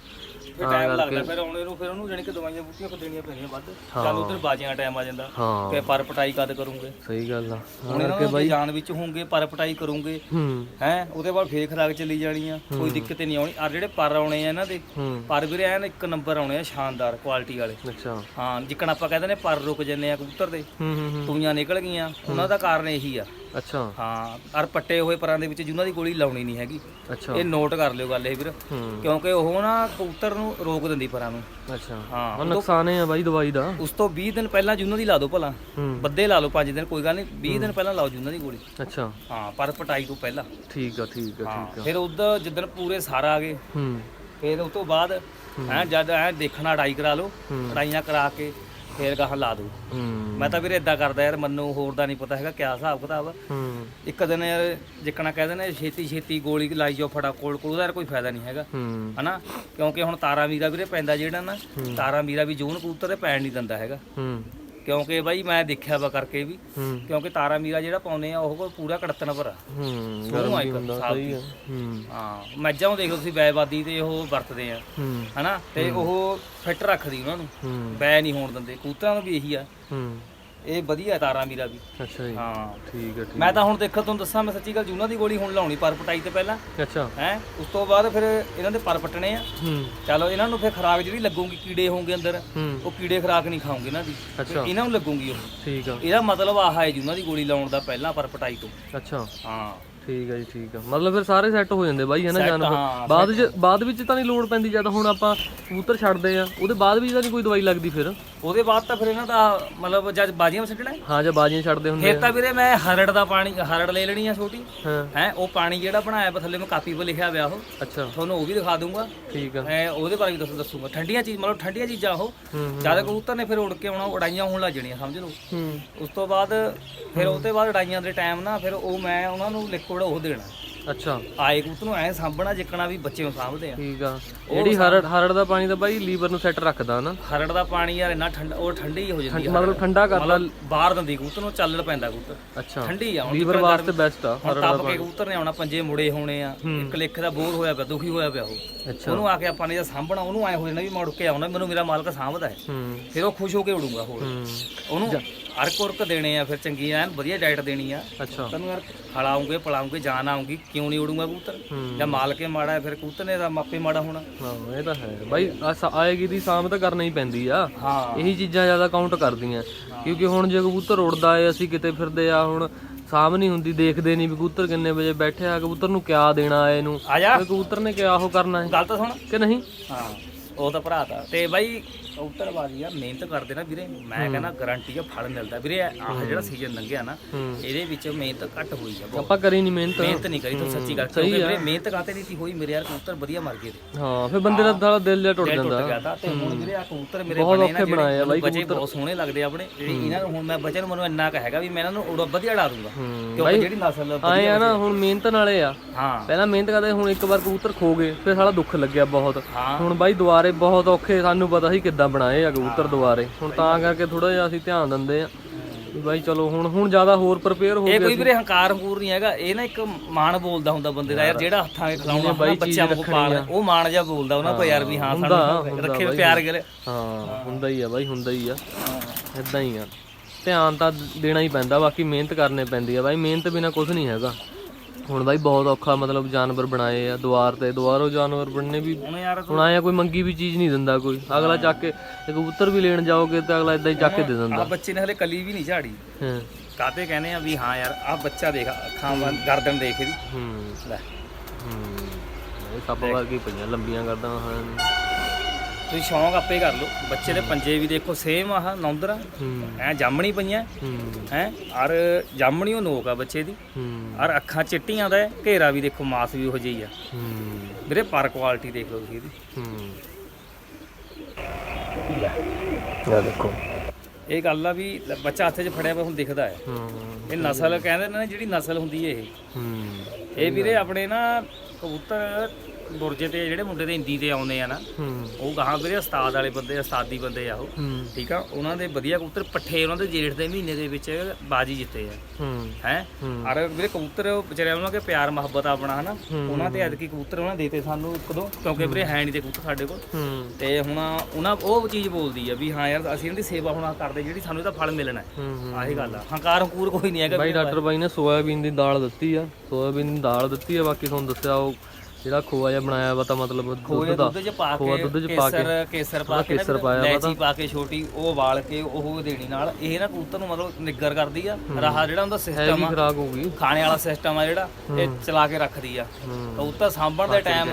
ਫਿਰ ਟਾਈਮ ਲੱਗਦਾ ਫਿਰ ਆਉਣੇ ਨੂੰ ਫਿਰ ਉਹਨੂੰ ਜਾਨੀ ਕਿ ਦਵਾਈਆਂ ਬੂਟੀਆਂ ਕੋ ਦੇਣੀਆਂ ਪੈਣੀਆਂ ਵੱਧ। ਚੱਲ ਉਧਰ ਬਾਜੀਆਂ ਟਾਈਮ ਆ ਜਾਂਦਾ। ਹਾਂ। ਫਿਰ ਪਰ ਪਟਾਈ ਕਦ ਕਰੂੰਗੇ? ਸਹੀ ਗੱਲ ਆ। ਹੁਣ ਇਹਨਾਂ ਜੇ ਜਾਨ ਵਿੱਚ ਹੋਣਗੇ ਪਰ ਪਟਾਈ ਕਰੂੰਗੇ। ਹੂੰ। ਉਹਦੇ ਬਾਅਦ ਫੇਰ ਖਰਾਕ ਚੱਲੀ ਜਾਣੀ ਆ। ਕੋਈ ਦਿੱਕਤ ਨਹੀਂ ਆਉਣੀ। ਆ ਜਿਹੜੇ ਪਰ ਆਉਣੇ ਆ ਇਹਨਾਂ ਦੇ ਪਰ ਵੀਰੇ ਐਨ ਇੱਕ ਨੰਬਰ ਆਉਣੇ ਆ ਸ਼ਾਨਦਾਰ ਕੁਆਲਿਟੀ ਵਾਲੇ। ਅੱਛਾ। ਹਾਂ ਜਿੱਕਣ ਆਪਾਂ ਕਹਿੰਦੇ ਨੇ ਪਰ ਰੁਕ ਜੰਨੇ ਆ ਕਬੂਤਰ ਦੇ। ਹੂੰ ਹੂੰ ਹੂੰ। ਤੂਈਆਂ ਨਿਕਲ ਗਈਆਂ। ਉਹਨਾਂ ਦਾ ਕਾਰਨ ਇਹੀ ਆ। ਅੱਛਾ। ਹਾਂ ਅਰ ਪੱਟੇ ਹੋਏ ਪਰਾਂ ਦੇ ਵਿੱਚ ਜਿਨ੍ਹਾਂ ਦੀ ਗੋਲੀ ਲਾਉਣੀ ਨਹੀਂ ਹੈਗੀ ਅੱਛਾ। ਇਹ ਨੋਟ ਕਰ ਲਿਓ ਗੱਲ ਇਹ ਵੀਰ। ਹੂੰ। ਕਿਉਂਕਿ ਉਹ ਨਾ ਕਬੂਤਰ ਨੂੰ ਰੋਕ ਦਿੰਦੀ ਪਰਾਂ ਨੂੰ। ਅੱਛਾ। ਹਾਂ ਉਹ ਨੁਕਸਾਨ ਹੈ ਬਾਈ ਦਵਾਈ ਦਾ। ਉਸ ਤੋਂ 20 ਦਿਨ ਪਹਿਲਾਂ ਜਿਨ੍ਹਾਂ ਦੀ ਲਾ ਦਿਓ ਭਲਾ। ਹੂੰ। ਬੱਦੇ ਲਾ ਲਓ 5 ਦਿਨ ਕੋਈ ਗੱਲ ਨਹੀਂ 20 ਦਿਨ ਪਹਿਲਾਂ ਲਾਓ ਜਿਨ੍ਹਾਂ ਦੀ ਗੋਲੀ। ਅੱਛਾ। ਹਾਂ ਪਰ ਪਟਾਈ ਤੋਂ ਪਹਿਲਾਂ। ਠੀਕ ਆ ਠੀਕ ਆ ਹਾਂ ਠੀਕ ਆ। ਫਿਰ ਉਧਰ ਜਿੱਦਣ ਪੂਰੇ ਸਾਰਾ ਆ ਗਏ ਹੂੰ। ਫਿਰ ਉਸ ਤੋਂ ਬਾਅਦ ਹੈ। ਜਦ ਐ ਦੇਖਣਾ ਅੜਾਈ ਕਰਾ ਲਓ ਹੂੰ। ਅੜਾਈਆਂ ਕਰਾ ਕੇ ਫਿਰ ਗਾਹਾਂ ਲਾ ਹੂੰ। ਮੈਂ ਤਾਂ ਵੀਰੇ ਇਦਾਂ ਕਰਦਾ ਯਾਰ ਮੈਨੂੰ ਹੋਰ ਦਾ ਨਹੀਂ ਪਤਾ ਹੈਗਾ ਕਿਆ ਹਿਸਾਬ ਕਿਤਾਬ। ਹੂੰ। ਇੱਕ ਦਿਨ ਯਾਰ ਜਿੱਕਣਾ ਕਹਿੰਦੇ ਨੇ ਛੇਤੀ ਛੇਤੀ ਗੋਲੀ ਲਾਈ ਜਾਓ ਫਟਾ ਕੋਲ ਕੋਲ ਉਹਦਾ ਯਾਰ ਕੋਈ ਫਾਇਦਾ ਨਹੀਂ ਹੈਗਾ। ਹੂੰ। ਹਨਾ? ਕਿਉਂਕਿ ਹੁਣ ਤਾਰਾ ਮੀਰਾ ਵੀਰੇ ਪੈਂਦਾ ਜਿਹੜਾ ਨਾ ਤਾਰਾ ਮੀਰਾ ਵੀ ਜੂਨ ਕਬੂਤਰ ਤੇ ਪੈਣ ਨਹੀਂ ਦਿੰਦਾ ਹੈਗਾ। ਹੂੰ। ਕਿਉਂਕਿ ਬਾਈ ਮੈਂ ਦੇਖਿਆ ਵਾ ਕਰਕੇ ਵੀ ਹੂੰ। ਕਿਉਂਕਿ ਤਾਰਾ ਮੀਰਾ ਜਿਹੜਾ ਪਾਉਨੇ ਆ ਉਹ ਪੂਰਾ ਕੜਤਨ ਭਰਾ। ਹੂੰ ਸੋਹਣਾ ਗਰਮ ਇੱਕ ਵੀ ਹੁੰਦਾ ਸਾਫ਼ ਸਹੀ ਆ। ਹੂੰ। ਹਾਂ ਮੈਜਾਂ ਨੂੰ ਦੇਖ ਤੁਸੀਂ ਬੈਬਾਦੀ ਤੇ ਉਹ ਵਰਤਦੇ ਆ। ਹੂੰ। ਹਨਾ? ਤੇ ਉਹ ਫਿੱਟ ਰੱਖਦੀ ਉਹਨਾਂ ਨੂੰ। ਹੂੰ। ਬੈ ਨਹੀਂ ਹੋਣ ਦਿੰਦੇ। ਕਬੂਤਰਾਂ ਨੂੰ ਵੀ ਇਹੀ ਆ। ਹੂੰ। ਇਹ ਵਧੀਆ ਤਾਰਾ ਮੀਰਾ ਵੀ ਅੱਛਾ ਜੀ। ਹਾਂ। ਠੀਕ ਆ ਠੀਕ ਮੈਂ ਤਾਂ ਹੁਣ ਦੇਖੋ ਤੁਹਾਨੂੰ ਦੱਸਾਂ ਮੈਂ ਸੱਚੀ ਗੱਲ ਜੂਨਾ ਦੀ ਗੋਲੀ ਹੁਣ ਲਾਉਣੀ ਪਰ ਪਟਾਈ ਤੇ ਪਹਿਲਾਂ। ਅੱਛਾ। ਹੈ? ਉਸ ਤੋਂ ਬਾਅਦ ਫਿਰ ਇਹਨਾਂ ਦੇ ਪਰ ਪਟਣੇ ਆ। ਹੂੰ। ਚਲੋ ਇਹਨਾਂ ਨੂੰ ਫਿਰ ਖਰਾਕ ਜਿਹੜੀ ਲੱਗੂਗੀ ਕੀੜੇ ਹੋਣਗੇ ਅੰਦਰ ਹੂੰ। ਉਹ ਕੀੜੇ ਖਰਾਕ ਨਹੀਂ ਖਾਉਂਗੇ ਇਹਨਾਂ ਦੀ ਅੱਛਾ। ਇਹਨਾਂ ਨੂੰ ਲੱਗੂਗੀ ਉਹ। ਠੀਕ ਆ। ਇਹਦਾ ਮਤਲਬ ਆਹ ਹੈ ਜੂਨਾ ਦੀ ਗੋਲੀ ਲਾਉਣ ਦਾ ਪਹਿਲਾਂ ਪਰ ਪਟਾਈ ਤੋਂ। ਅੱਛਾ। ਹਾਂ। ਠੀਕ ਆ ਜੀ ਠੀਕ ਆ। ਮਤਲਬ ਫਿਰ ਸਾਰੇ ਸੈੱਟ ਹੋ ਜਾਂਦੇ ਬਾਈ ਹੈ ਨਾ ਜਾਨਵਰ? ਹਾਂ, ਬਾਅਦ ਚ ਬਾਅਦ ਵਿੱਚ ਤਾਂ ਨਹੀਂ ਲੋੜ ਪੈਂਦੀ ਜਦ ਹੁਣ ਆਪਾਂ ਕਬੂਤਰ ਛੱਡਦੇ ਆ ਉਹਦੇ ਬਾਅਦ ਵੀ ਤਾਂ ਨਹੀਂ ਕੋਈ ਦਵਾਈ ਲੱਗਦੀ ਫਿਰ। ਉਹਦੇ ਬਾਅਦ ਤਾਂ ਫਿਰ ਇਹਨਾਂ ਦਾ ਮਤਲਬ ਜਦ ਬਾਜੀਆਂ ਛੱਡਣਾ ਹੈ, ਹਾਂ ਜਾਂ ਬਾਜੀਆਂ ਛੱਡਦੇ ਹੁੰਦੇ ਫਿਰ ਤਾਂ ਵੀਰੇ ਮੈਂ ਹਰੜ ਦਾ ਪਾਣੀ ਹਰੜ ਲੈ ਲੈਣੀ ਆ ਛੋਟੀ। ਹਾਂ। ਹੈ ਉਹ ਪਾਣੀ ਜਿਹੜਾ ਬਣਾਇਆ ਵਾ ਥੱਲੇ ਮੈਂ ਕਾਪੀ 'ਤੇ ਲਿਖਿਆ ਹੋਇਆ ਉਹ। ਅੱਛਾ। ਤੁਹਾਨੂੰ ਉਹ ਵੀ ਦਿਖਾ ਦੂੰਗਾ। ਠੀਕ ਆ। ਮੈਂ ਉਹਦੇ ਬਾਰੇ ਵੀ ਦੱਸ ਦੱਸੂਗਾ। ਠੰਡੀਆਂ ਚੀਜ਼ ਮਤਲਬ ਠੰਡੀਆਂ ਚੀਜ਼ਾਂ ਉਹ। ਹੂੰ ਜਦ ਕਬੂਤਰ ਨੇ ਫਿਰ ਉੜ ਕੇ ਆਉਣਾ ਉਡਾਈਆਂ ਹੋਣ ਲੱਗ ਜਾਣੀਆਂ ਸਮਝ ਲਓ। ਹੂੰ। ਉਸ ਤੋਂ ਬਾਅਦ ਫਿਰ ਉਹਦੇ ਬਾਅਦ ਉਡਾਈਆਂ ਦੇ ਟਾਈਮ ਨਾ ਫਿਰ ਉਹ ਮੈਂ ਉਹਨਾਂ ਨੂੰ ਲਿਕੁਇਡ ਉਹ ਦੇਣਾ। ਅੱਛਾ। ਆਏ ਕਬੂਤਰ ਨੂੰ ਐ ਸਾਂਭਣਾ ਜਿੱਕਣਾ ਵੀ ਬੱਚੇ ਨੂੰ ਸਾਂਭਦੇ ਆ। ਠੀਕ ਆ। ਜਿਹੜੀ ਹਰੜ ਹਰੜ ਦਾ ਪਾਣੀ ਤਾਂ ਬਾਈ ਲੀਵਰ ਨੂੰ ਸੈੱਟ ਰੱਖਦਾ ਨਾ। ਹਰੜ ਦਾ ਪਾਣੀ ਯਾਰ ਇੰਨਾ ਠੰਡਾ ਉਹ ਠੰਡੀ ਹੋ ਜਾਂਦੀ ਆ ਮਤਲਬ ਠੰਡਾ ਕਰਦਾ। ਬਾਹਰ ਦਿੰਦੀ ਕਬੂਤਰ ਨੂੰ ਚੱਲਣ ਪੈਂਦਾ ਕਬੂਤਰ। ਅੱਛਾ। ਠੰਡੀ ਆ ਲੀਵਰ ਵਾਸਤੇ ਬੈਸਟ ਆ ਹੁਣ ਤੱਪ ਕੇ ਕਬੂਤਰ ਨੇ ਆਉਣਾ ਪੰਜੇ ਮੁੜੇ ਹੋਣੇ ਆ। ਇੱਕ ਲਿਖ ਦਾ ਬੋਰ ਹੋਇਆ ਪਿਆ ਦੁਖੀ ਹੋਇਆ ਪਿਆ ਉਹ। ਅੱਛਾ। ਉਹਨੂੰ ਆ ਕੇ ਆਪਾਂ ਨੇ ਜੇ ਸਾਂਭਣਾ ਉਹਨੂੰ ਐ ਹੋ ਜਾਣਾ ਵੀ ਮੈਂ ਉੜ ਕੇ ਆਉਣਾ ਮੈਨੂੰ ਮੇਰਾ ਮਾਲਕ ਸਾਂਭਦਾ ਹੈ। ਫਿਰ ਉਹ ਖੁਸ਼ ਹੋ ਕੇ ਉਡੂਗਾ ਹੋਰ। ਉਹਨੂੰ ਅਰਕ ਉਰਕ ਦੇਣੇ ਆ ਫਿਰ ਚੰਗੀ ਐਨ ਵਧੀਆ ਡਾਈਟ ਦੇਣੀ ਆ। ਅੱਛਾ। ਤੈਨੂੰ ਯਾਰ ਖਲਾਉਂਗੇ ਪਲਾਉਂਗੇ ਜਾਨ ਆਉਂਗੀ ਕਿਉਂ ਨਹੀਂ ਉਡੂਗਾ ਕਬੂਤਰ। ਜਾਂ ਮਾਲਕੇ ਮਾੜਾ ਹੈ, ਫਿਰ ਕਬੂਤਰ ਨੇ ਤਾਂ ਮਾਪੇ ਮਾੜਾ ਹੋਣਾ। ਹਾਂ ਇਹ ਤਾਂ ਹੈ। ਬਾਈ ਆ ਸ- ਆਏਗੀ ਦੀ ਸਾਂਭ ਤਾਂ ਕਰਨਾ ਹੀ ਪੈਂਦੀ ਆ। ਹਾਂ। ਇਹੀ ਚੀਜ਼ਾਂ ਜ਼ਿਆਦਾ ਕਾਊਂਟ ਕਰਦੀਆਂ। ਕਿਉਂਕਿ ਹੁਣ ਜੇ ਕਬੂਤਰ ਉੜਦਾ ਏ ਅਸੀਂ ਕਿਤੇ ਫਿਰਦੇ ਆ ਹੁਣ ਸਾਂਭ ਨਹੀਂ ਹੁੰਦੀ ਦੇਖਦੇ ਨਹੀਂ ਵੀ ਕਬੂਤਰ ਕਿੰਨੇ ਵਜੇ ਬੈਠਿਆ ਕਬੂਤਰ ਨੂੰ ਕਿਆ ਦੇਣਾ ਏ ਇਹਨੂੰ? ਆ ਜਾ। ਕਬੂਤਰ ਨੇ ਕਿਆ ਉਹ ਕਰਨਾ ਹੈ ਗੱਲ ਤਾਂ ਸੁਣ। ਕਿ ਨਹੀਂ? ਹਾਂ ਉਹ ਤਾਂ ਭਰਾ ਤਾ। ਤੇ ਬਾਈ ਕਬੂਤਰਬਾਜ਼ੀ ਆ ਮਿਹਨਤ ਕਰਦੇ ਨਾ ਵੀਰੇ। ਮੈਂ ਕਹਿੰਦਾ ਗਾਰੰਟੀ ਆ ਫਲ ਮਿਲਦਾ। ਵੀਰੇ ਆਹ ਜਿਹੜਾ ਸੀਜ਼ਨ ਲੰਘਿਆ ਨਾ ਇਹਦੇ ਵਿੱਚ ਮਿਹਨਤ ਘੱਟ ਹੋਈ ਆ ਬਹੁਤ। ਆਪਾਂ ਕਰੀ ਨਹੀਂ ਮਿਹਨਤ। ਮਿਹਨਤ ਨਹੀਂ ਕਰੀ ਤੂੰ ਸੱਚੀ ਗੱਲ। ਕਿਉਂਕਿ ਵੀਰੇ ਮਿਹਨਤ ਕਾਤੇ ਨਹੀਂ ਸੀ? ਹੋਈ ਮੇਰੇ ਯਾਰ ਕਬੂਤਰ ਵਧੀਆ ਮਰ ਗਏ ਤੇ। ਹਾਂ ਫਿਰ ਬੰਦੇ ਦਾ ਦਿਲ ਜਿਹਾ ਟੁੱਟ ਟੁੱਟ ਜਾਂਦਾ। ਗਿਆ ਤਾਂ ਤੇ ਹੁਣ ਵੀਰੇ ਆ ਕਬੂਤਰ ਮੇਰੇ ਬਣੇ ਨਾ ਔਖੇ ਬਣਾਏ ਆ ਬਾਈ ਬੱਚੇ ਬਹੁਤ ਸੋਹਣੇ ਲੱਗਦੇ ਆਪਣੇ। ਜਿਹੜੇ ਇਹਨਾਂ ਨੂੰ ਹੁਣ ਮੈਂ ਬੱਚੇ ਨੂੰ ਮੈਨੂੰ ਇੰਨਾ ਕਹੇਗਾ ਵੀ ਮੈਂ ਇਹਨਾਂ ਨੂੰ ਵਧੀਆ ਡਾ ਦੂੰਗਾ। ਕਿਉਂਕਿ ਜਿਹੜੀ ਨਸਲ ਆਏ ਆ ਨਾ ਹੁਣ ਮਿਹਨਤ ਨਾਲੇ ਆ। ਪਹਿਲਾਂ ਮਿਹਨਤ ਕਰਦੇ ਹੁਣ ਇੱਕ ਵਾਰ ਕਬੂਤਰ ਖੋ ਗਏ ਫਿਰ ਸਾਲਾ ਦੁੱਖ ਲੱਗਿਆ ਬਹੁਤ। ਹੁਣ ਬਾਈ ਦੁਬਾਰੇ ਬਹੁਤ ਔਖੇ ਸਾਨੂੰ ਪਤਾ ਸੀ ਕਿੱਦਾਂ ਬਣਾਏ ਆ ਕਬੂਤਰ ਦੁਬਾਰੇ। ਹੁਣ ਤਾਂ ਕਰਕੇ ਥੋੜਾ ਜਿਹਾ ਅਸੀਂ ਧਿਆਨ ਦਿੰਦੇ ਆ ਵੀ ਬਾਈ ਚਲੋ ਹੁਣ ਹੁਣ ਜ਼ਿਆਦਾ ਹੋਰ ਪ੍ਰਪੇਅਰ ਹੋ ਇਹ ਕੋਈ ਵੀਰੇ ਹੰਕਾਰ ਹੰਕੂਰ ਨਹੀਂ ਹੈਗਾ। ਇਹ ਨਾ ਇੱਕ ਮਾਣ ਬੋਲਦਾ ਹੁੰਦਾ ਬੰਦੇ ਦਾ ਯਾਰ ਜਿਹੜਾ ਹੱਥਾਂ 'ਚ ਖਿਲਾਉਣਾ ਬੱਚਿਆਂ ਨੂੰ ਪਾਲ ਉਹ ਮਾਣ ਜਿਹਾ ਬੋਲਦਾ ਉਹਨਾਂ ਕੋ ਯਾਰ ਵੀ ਹਾਂ ਸਾਨੂੰ ਰੱਖੇ ਪਿਆਰ ਕਰੇ ਹਾਂ ਹੁੰਦਾ ਹੀ ਆ ਬਾਈ ਹੁੰਦਾ ਹੀ ਆ। ਇਦਾਂ ਹੀ ਆ। ਧਿਆਨ ਤਾਂ ਦੇਣਾ ਹੀ ਪੈਂਦਾ ਬਾਕੀ ਮਿਹਨਤ ਕਰਨੇ ਪੈਂਦੀ ਆ ਬਾਈ। ਮਿਹਨਤ ਬਿਨਾ ਕੁਝ ਨਹੀਂ ਹੈਗਾ। ਹੁਣ ਬਾਈ ਬਹੁਤ ਔਖਾ ਮਤਲਬ ਜਾਨਵਰ ਬਣਾਏ ਆ ਦੁਆਰ ਤੇ। ਦੁਆਰੋਂ ਜਾਨਵਰ ਬਣਨੇ ਵੀ ਹੁਣ ਆਇਆ ਕੋਈ ਮੰਗੀ ਵੀ ਚੀਜ਼ ਨਹੀਂ ਦਿੰਦਾ ਕੋਈ। ਅਗਲਾ ਚੱਕ ਕੇ ਤੇ ਕਬੂਤਰ ਵੀ ਲੈਣ ਜਾਓਗੇ ਤਾਂ ਅਗਲਾ ਇਦਾਂ ਹੀ ਚੱਕ ਕੇ ਦੇ ਦਿੰਦਾ। ਆ ਬੱਚੇ ਨੇ ਹਲੇ ਕਲੀ ਵੀ ਨਹੀਂ ਝਾੜੀ। ਹਾਂ। ਕਾਤੇ ਕਹਿੰਦੇ ਆ ਵੀ ਹਾਂ ਯਾਰ ਆ ਬੱਚਾ ਦੇਖ ਅੱਖਾਂ ਬੰਦ ਗਰਦਨ ਦੇਖ ਇਹਦੀ। ਹੂੰ। ਲੈ। ਹੂੰ। ਇਹ ਸੱਪ ਵਰਗੀ ਪਈਆਂ ਲੰਬੀਆਂ ਕਰਦਾ ਹਾਂ ਤੁਸੀਂ ਸ਼ੌਂਕ ਆਪੇ ਕਰ ਲਓ। ਬੱਚੇ ਦੇ ਪੰਜੇ ਵੀ ਦੇਖੋ ਸੇਮ ਆਹ ਨੌਂਦਰਾ ਐ ਜਾਮਣੀ ਪਈਆਂ। ਹੂੰ। ਔਰ ਜਾਮਣੀ ਉਹ ਨੋਕ ਆ ਬੱਚੇ ਦੀ। ਔਰ ਅੱਖਾਂ ਚਿੱਟੀਆਂ ਦਾ ਘੇਰਾ ਵੀ ਦੇਖੋ ਮਾਸ ਵੀ ਉਹੋ ਜਿਹੀ ਆ। ਵੀਰੇ ਪਰ ਕੁਆਲਿਟੀ ਦੇਖ ਲਓ ਤੁਸੀਂ ਇਹਦੀ। ਹੂੰ। ਆ ਦੇਖੋ। ਇਹ ਗੱਲ ਆ ਵੀ ਬੱਚਾ ਹੱਥ 'ਚ ਫੜਿਆ ਹੋਇਆ ਹੁਣ ਦਿਖਦਾ ਹੈ। ਇਹ ਨਸਲ ਕਹਿੰਦੇ ਨੇ ਜਿਹੜੀ ਨਸਲ ਹੁੰਦੀ ਹੈ ਇਹ। ਇਹ ਵੀਰੇ ਆਪਣੇ ਨਾ ਕਬੂਤਰ ਬੁਰਜੇ ਤੇ ਜਿਹੜੇ ਮੁੰਡੇ ਦੇ ਇੰਦੀ ਤੇ ਆਉਂਦੇ ਆ ਨਾ ਉਹ ਗਾਹਾਂ ਵੀਰੇ ਉਸਤਾਦ ਵਾਲੇ ਬੰਦੇ ਉਸਤਾਦੀ ਬੰਦੇ ਆ ਉਹ। ਠੀਕ ਆ? ਉਹਨਾਂ ਦੇ ਵਧੀਆ ਕਬੂਤਰ ਪੱਠੇ ਉਹਨਾਂ ਦੇ ਜੇਠ ਦੇ ਮਹੀਨੇ ਦੇ ਵਿੱਚ ਬਾਜੀ ਜਿੱਤੇ ਆ। ਹੂੰ। ਔਰ ਵੀਰੇ ਕਬੂਤਰ ਉਹ ਵਿਚਾਰੇ ਉਹਨਾਂ ਕੇ ਪਿਆਰ ਮੁਹੱਬਤ ਆਪਣਾ ਹਨਾ। ਉਹਨਾਂ ਤੇ ਐਤਕੀ ਕਬੂਤਰ ਉਹਨਾਂ ਦੇਤੇ ਸਾਨੂੰ ਕਦੋਂ ਕਿਉਂਕਿ ਵੀਰੇ ਹੈ ਨਹੀਂ ਤੇ ਕਬੂਤਰ ਸਾਡੇ ਕੋਲ। ਤੇ ਹੁਣ ਉਹਨਾਂ ਉਹ ਚੀਜ਼ ਬੋਲਦੀ ਆ ਵੀ ਹਾਂ ਯਾਰ ਅਸੀਂ ਇਹਨਾਂ ਦੀ ਸੇਵਾ ਹੁਣ ਕਰਦੇ ਜਿਹੜੀ ਸਾਨੂੰ ਇਹਦਾ ਫਲ ਮਿਲਣਾ ਆਹੀ ਗੱਲ ਆ। ਹੰਕਾਰ ਹੰਕੂਰ ਕੋਈ ਨਹੀਂ ਹੈਗਾ ਬਾਈ ਡਾਕਟਰ ਬਾਈ ਨੇ ਸੋਇਆਬੀਨ ਦੀ ਦਾਲ ਦਿੱਤੀ ਆ ਸੋਇਆਬੀਨ ਦੀ ਦਾਲ ਦਿੱਤੀ ਆ ਬਾਕੀ ਤੁਹਾਨੂੰ ਦੱਸਿਆ ਉਹ ਜਿਹੜਾ ਖੋਆ ਜਿਹਾ ਬਣਾਇਆ ਵਾ ਤਾਂ ਮਤਲਬ ਖੋਏ ਦੁੱਧ ਦਾ ਦੁੱਧ 'ਚ ਪਾ ਖੋਆ ਦੁੱਧ 'ਚ ਪਾ ਕੇ ਕੇਸਰ ਕੇਸਰ ਪਾ ਕੇ ਕੇਸਰ ਪਾਇਆ ਵਾ ਲੈਚੀ ਪਾ ਕੇ ਛੋਟੀ ਉਹ ਉਬਾਲ ਕੇ ਉਹ ਦੇਣੀ ਨਾਲ ਇਹ ਨਾ ਕਬੂਤਰ ਨੂੰ ਮਤਲਬ ਨਿੱਗਰ ਕਰਦੀ ਆ ਰਾਹ ਜਿਹੜਾ ਉਹਦਾ ਸਿਸਟਮ ਹੈਵੀ ਆ ਖਰਾਕ ਹੋ ਗਈ। ਖਾਣੇ ਵਾਲਾ ਸਿਸਟਮ ਆ ਜਿਹੜਾ ਇਹ ਚਲਾ ਕੇ ਰੱਖਦੀ ਆ। ਕਬੂਤਰ ਸਾਂਭਣ ਦੇ ਟਾਈਮ